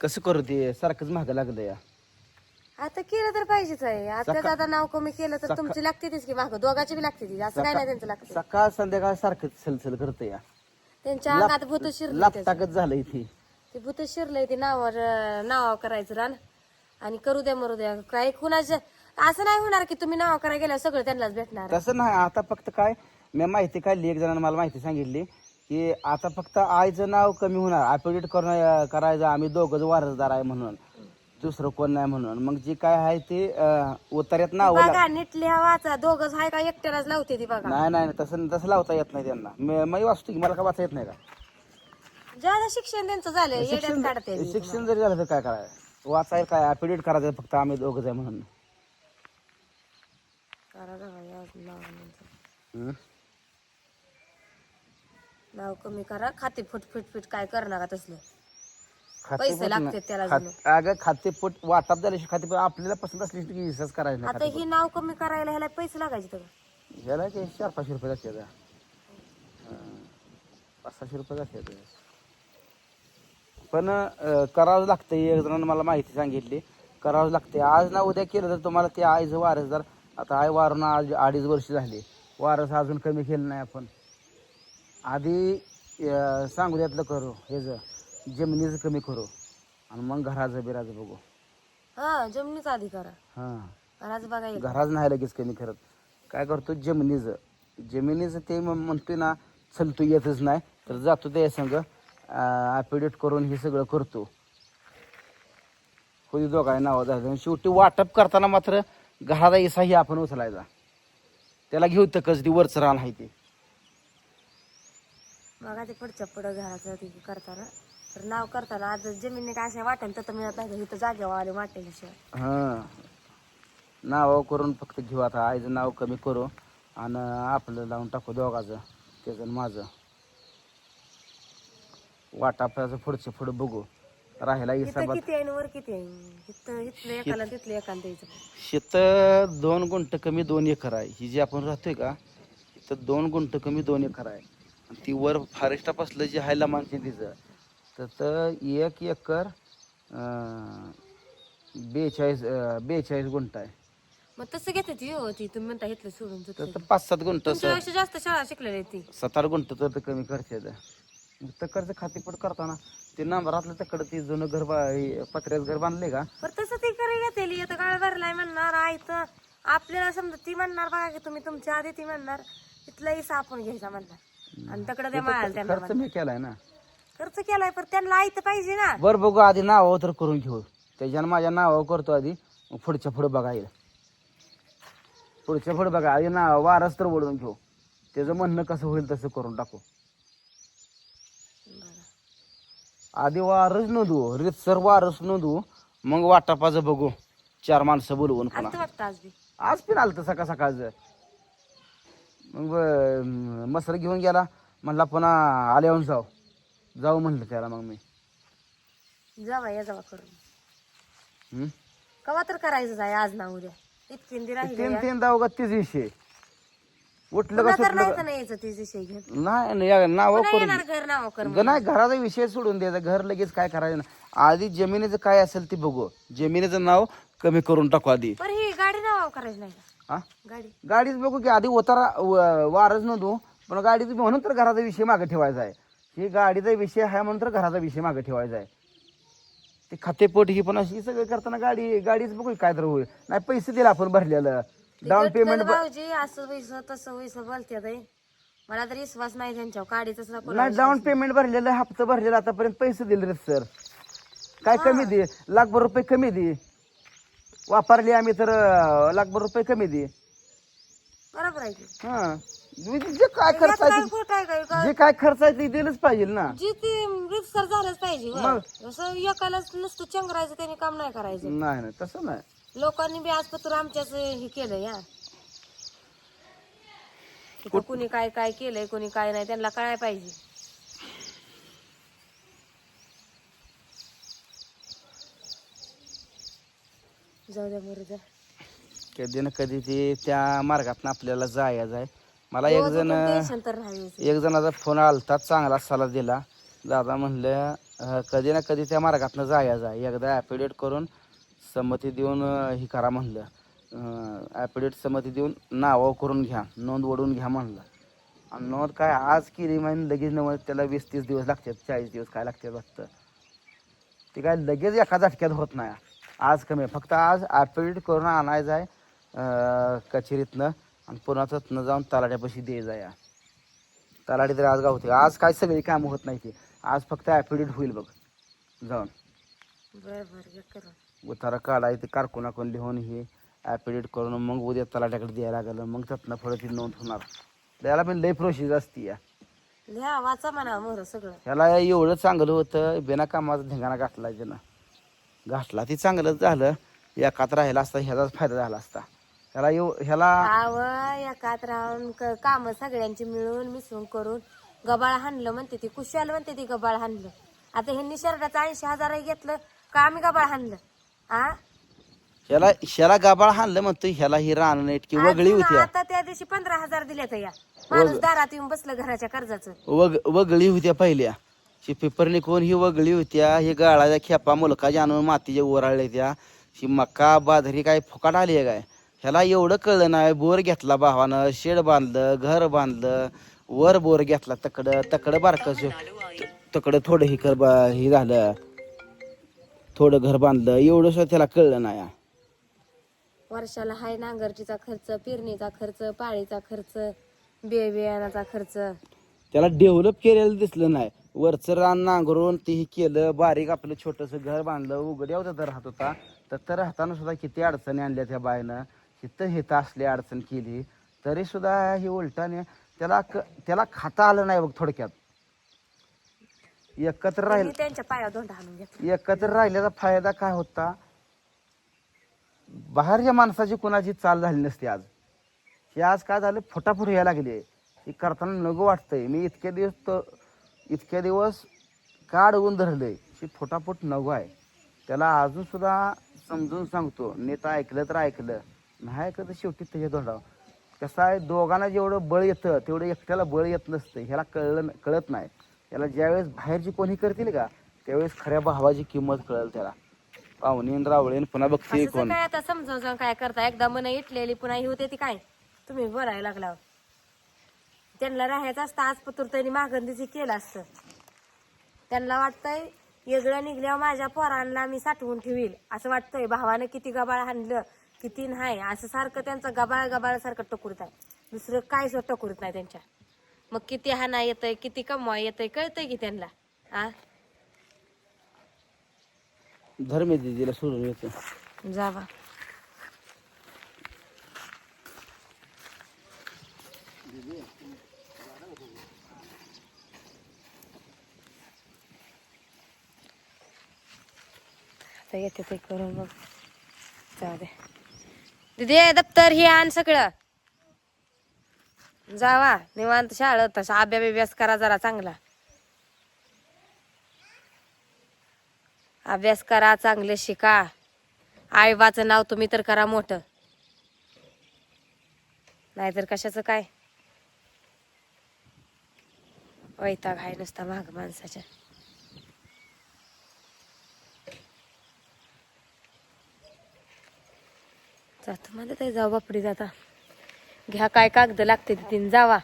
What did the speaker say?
कसं करू ते सारखंच महाग लागलं या. आता केलं तर पाहिजेच आहे. आता सका- आता नाव कमी केलं तर तुमची लागते तीच की माग दोघाची बी लागते ती. असं काय नाही त्यांचं लागते. सकाळ संध्याकाळ सारखंच सलसल करत या. त्यांच्या अंगात भूत शिरलं लापटाकच झालं इथे ते. भूत शिरलंय ते नावावर नाव करायचं रान. आणि करू द्या मरू द्या. काय कुणाच्या असं नाही होणार की तुम्ही नाव करायला गेल्या सगळं त्यांनाच भेटणार. तसं नाही. आता फक्त काय मी माहिती काढली. एक जणांना मला माहिती सांगितली. की आता फक्त आईचं नाव कमी होणार. अपडेट करणं करायचं. आम्ही दोघंच वारसदार आहे म्हणून. दुसरं कोण नाही म्हणून. मग जे काय आहे ते अं, उतार्यात नाव बघा नीट लिहा वाचा दोघच हाय का? एकट्यालाच लावते ती बघा. नाही नाही तसं तसं लावता येत नाही त्यांना. मी मी वाचतो की मला का वाचता येत नाही का? ज्यादा शिक्षण त्यांचं झालं येड्यात काढते ती. शिक्षण जरी झालं तर काय करायचं? वाचायला काय? अपडेट करायचं फक्त आम्ही दोघंच आहे म्हणून. करा जावा? नाव कमी करा. खाते फुट फुट फुट काय करणार का तसलं? खाते पैसे नाही. त्याला खात- अगं खाते पोट वाटाप झाल्याशी खाते पोट आपल्याला पसंत असली की विश्वास करायचा नाही आता ही नाव कमी करायला ह्याला पैसे लागायचे तर. ह्याला ते चार पाचशे रुपये जाते पाच सहाशे रुपये जाते पण अं, करावं लागतं एक जणांना मला माहिती सांगितली. करावं लागते आज ना उद्या केलं तर तुम्हाला ते आईचं वारसदार आता आई वारून आज अडीच वर्ष झाली. वारस अजून कमी केलं नाही आपण. आधी सांगू द्यातलं करू. हे जमिनीचं कमी करू. आणि मग घराचं बिराचं बघू. हा जमिनीच आधी करा. हां. घराचं नाही लगेच कमी करत. काय करतो? जमिनीचं. जमिनीचं ते मग म्हणतोय ना चलतो येतच नाही तर जातो त्या संग. ॲपिडेट करून हे सगळं करतो. होती दोघांनी नावं झालं. शेवटी वाटप करताना मात्र घराचा इसा ही आपण उचलायचा. त्याला घेऊ तकच ती वरचं रान आहे ते. बघा ते पुढच्या पुढं घराचं ते करताना. तर नाव करताना आता जमिनी काय अशा वाटेल तर मिळत नाही इथं जागेवर आले वाटेल हां. नाव करून फक्त घेऊ आता. आईचं नाव कमी करू आणि आपलं लावून टाकू दोघाचं. त्याचं आणि माझं. वाटापाचं पुढचं पुढं बघू. राहिला इथं हिसाबात. किती आहे आणि वर किती आहे? इथं इथलं एकाला तिथलं एकाला द्यायचं. शेत दोन गुंठ कमी दोन एकर आहे. ही जी आपण राहतोय का इथं दोन गुंठ कमी दोन एकर आहे. ती वर फॉरेस्टापासलं जे आहे लमानचे तिचं. तर तर एक एकर बेचाळीस बेचाळीस गुंठ आहे. मग तसं घेते ती हो ती तुम्ही म्हणता इथलं सोडून तर. तर पाच सात गुंठ तुमच्यापेक्षा जास्त शाळा शिकलेली आहे ती. सात आठ गुंठ तर ते कमी खर्च येतं मग तकडचं खातेपट करताना ते नंबरातलं तकडं ते जुनं घर बा पत्र्याचं घर बांधले का? पण तसं ती करे घेतली आता काळ भरलाय म्हणणार आई तर आपल्याला समजा ती म्हणणार बघा की तुम्ही तुमच्या आधी ती म्हणणार तिथला इसा आपण घ्यायचा म्हणणार. आणि तकडे त्यांना खर्च मी केलाय ना. खर्च केलाय पण त्यांना आई तर पाहिजे ना. बरं बघू आधी नावावर तर करून घेऊ. त्याच्यानं माझ्या नावावर करतो आधी. मग पुढच्या पुढं बघा येईल पुढच्या पुढं बघा. आधी नाव वारस तर ओढून घेऊ. त्याचं म्हणणं कसं होईल तसं करून टाकू. आधी वारस नोंदवू. रितसर वारस नोंदवू. मग वाटापाचं बघू. चार माणसं बोलवून पुन्हा. आलतं वाटतं आज बी? आज पण आलं सकाळ सकाळचं. मग मसर घेऊन गेला. म्हणला पुन्हा आल्यावर जाऊ. जाऊ म्हणलं त्याला मग मी. जावा या जावा करून. हम्म? कवा तर करायचं आहे आज ना उद्या. इतकी तीन तीन दाव तीच विषय. उठलं का पुन्हा तर सुटलं नाही तर नाही यायचं ती विषय घेऊन. का? नाही नाही, नाव पुन्हा करून येणार घर नाव कर ग- नाही घराचा विषय सोडून द्यायचा घर लगेच काय करायचं नाही. आधी जमिनीचं काय असेल ते बघू. जमिनीचं नाव कमी करून टाकू आधी. पर ही गाडी नाव करायची नाही का? हा? गाडी. गाडीच बघू की आधी उतारा व- वारच नव्हतो पण गाडीच म्हणून तर घराचा विषय मागे ठेवायचा आहे. ही गाडीचा विषय आहे म्हणून तर घराचा विषय मागे ठेवायचा आहे. ते खातेपोट ही पण अशी सगळं करताना गाडी गाडीच बघू काय तर होईल. नाही पैसे दिले आपण भरलेलं. डाऊन पेमेंट भाऊजी असं वैस तसं वैस बोलते ताई. मला तर विश्वास नाही त्यांच्यावर. गाडीच नको नाही डाऊन पेमेंट भरलेलं हप्ता भरलेला आतापर्यंत पैसे दिले रे सर काय कमी दे? लाखभर रुपये कमी दे. वापरले आम्ही तर अं, लाखभर रुपये कमी दे. बरोबर आहे की? हा. जे काय खर्च काय आहे खोट आहे काय? ते- जे काय खर्च आहे ते दिलंच पाहिजे ना. जी ती रितसर झालंच पाहिजे हो. जसं एकालाच नुसतं चंगरायचं त्याने काम नाही करायचं. नाही नाही तसं नाही. लोकांनी बी आजपत्र आमच्याच हे केलं या कुणी काय काय केलंय कुणी काय नाही त्यांना कळाय पाहिजे. जाऊ द्या बरं जा. कधी ना कधी ते त्या मार्गातनं आपल्याला जायचं आहे मला एक जण टेन्शन तर राहायचं. एक जणाचा फोन आलता चांगला सल्ला दिला. दादा म्हणलं अं, कधी ना कधी त्या मार्गातनं जायचं आहे एकदा ॲपिडेट करून संमती देऊन अं, हे करा म्हणलं. ॲपिडेट संमती देऊन नावावर करून घ्या. नोंद ओढून घ्या म्हणलं. आणि नोंद काय आज केली म्हणजे लगेच नव्हतं त्याला वीस तीस दिवस लागतात. चाळीस दिवस काय लागतात वाटतं. ते काय लगेच एका झटक्यात होत नाही. आज कमी आहे. फक्त आज ॲपिडेट करून आणायचं आहे कचेरीतनं आणि पुन्हा तिथनं जाऊन तलाट्यापाशी द्यायचं आहे तलाठी तर आज गावते. आज काय सगळी कामं होत नाही ते. आज फक्त ॲफिडेट होईल बघ. जाऊन. उतारा काढायचं कारकुनाकडून लिहून हे ॲफिडेट करून मग उद्या तलाट्याकडे द्यायला लागलं. मग त्यातनं पुढे ती नोंद होणार. त्याला पण लई प्रोसेस असते या. वाचा म्हणा सगळं. ह्याला एवढं चांगलं होतं बिना कामाचा धिंगाणा गाठला त्यानं. गाठला ती चांगलंच झालं. एकात राहिला असता ह्याचाच फायदा झाला असता. ह्याला येऊ ह्याला आव एकात राहून काम सगळ्यांची मिळून मिसळून करून. गबाळ हाणलं म्हणते ती कुशाल म्हणते ती गबाळ हाणलं. आता ह्यांनी शर्टाचं ऐंशी हजार घेतलं का आम्ही गबाळ हाणलं? आ? ह्याला ह्याला गाबाळ हाणलं म्हणतो ह्याला ही रान इतकी वगळी अजून होती आता त्या दिवशी पंधरा हजार दिले तर या. माणूस दारात येऊन बसलं घराच्या कर्जाचं. वग वगळी होत्या पहिल्या. शी पेपरने कोण ही वगळी होत्या हे गाळाच्या खेपा मुलकाच्या आणून मातीच्या ओराळल्या त्या. ही मका बाजरी काय फुकाट आली आहे काय? ह्याला एवढं कळलं नाही बोर घेतला भावानं शेड बांधलं घर बांधलं. वर बोर घेतला तकडं तकडं बारकस तकडं थोडं ही कर बा हे झालं. थोडं घर बांधलं एवढं सुद्धा त्याला कळलं नाही. वर्षाला हाय नांगरटीचा खर्च पेरणीचा खर्च पाळीचा खर्च बे बियाणाचा खर्च. त्याला डेव्हलप केलेलं दिसलं नाही. वरचं रान नांगरून ते हे केलं बारीक आपलं छोटस घर बांधलं उघड्या होतं राहत होता. तर तर राहताना सुद्धा किती अडचणी आणल्या त्या बायनं तिथं हिथं असली अडचण केली. तरी सुद्धा हे उलटाने त्याला क- त्याला खाता आलं नाही बघ थोडक्यात. एकत्र राहील त्यांच्या पाया हाणून घेतला. एकत्र राहिल्याचा फायदा काय होता? बाहेरच्या माणसाची कोणाची चाल झाली नसती आज. हे आज काय झालं? फुटाफुट यायला लागली. हे करताना नको वाटतंय. मी इतके दिवस इतके दिवस का अडवून धरलंय ही फुटाफुट नको आहे. त्याला अजून सुद्धा समजून सांगतो नेता ऐकलं तर ऐकलं नाही ऐकलं तर शेवटी त्याच्या धोडाव कसं आहे दोघांना जेवढं बळ येतं तेवढं एकट्याला बळ येत नसतं ह्याला कळलं कळत नाही. त्याला ज्यावेळेस बाहेरची कोणी करतील का त्यावेळेस खऱ्या भावाची किंमत कळेल त्याला. पाहुणे रावळे पुन्हा बघते असं कोण. काय आता काय करता? एकदा मन इटलेली पुन्हा ही होते ती काय? तुम्ही बोलायला लागला त्यांना राहायचं असतं आज पत्र त्यांनी मागंदीची केलं असतं. त्यांना वाटतंय वेगळं निघल्यावर माझ्या पोरांना मी साठवून ठेवील. असं वाटतंय भावानं किती गबाळ हाणलं किती नाही असं सारखं त्यांचं गबाळ गबाळ सारखं टकुरत आहे. दुसरं काय सुद्धा टकुरत नाही त्यांच्या. मग किती हाना येतंय किती कमवा येतंय कळतंय की त्यांना? आ? धर्म दिदीला सोडून येतो. जावा. आता येते ते करून मग जाऊ दे. दिदी दप्तर हे आण सगळं. जावा निवांत शाळा तसा अभ्या बिभ्यास करा जरा चांगला. अभ्यास करा चांगले शिका. आईबाचं नाव तुम्ही तर करा मोठं. नाहीतर कशाचं काय? वैताग आहे नुसता माग माणसाच्या. जातो. मला ते जाऊ बापडी जाता घ्या काय कागद लागते तिथे जावा.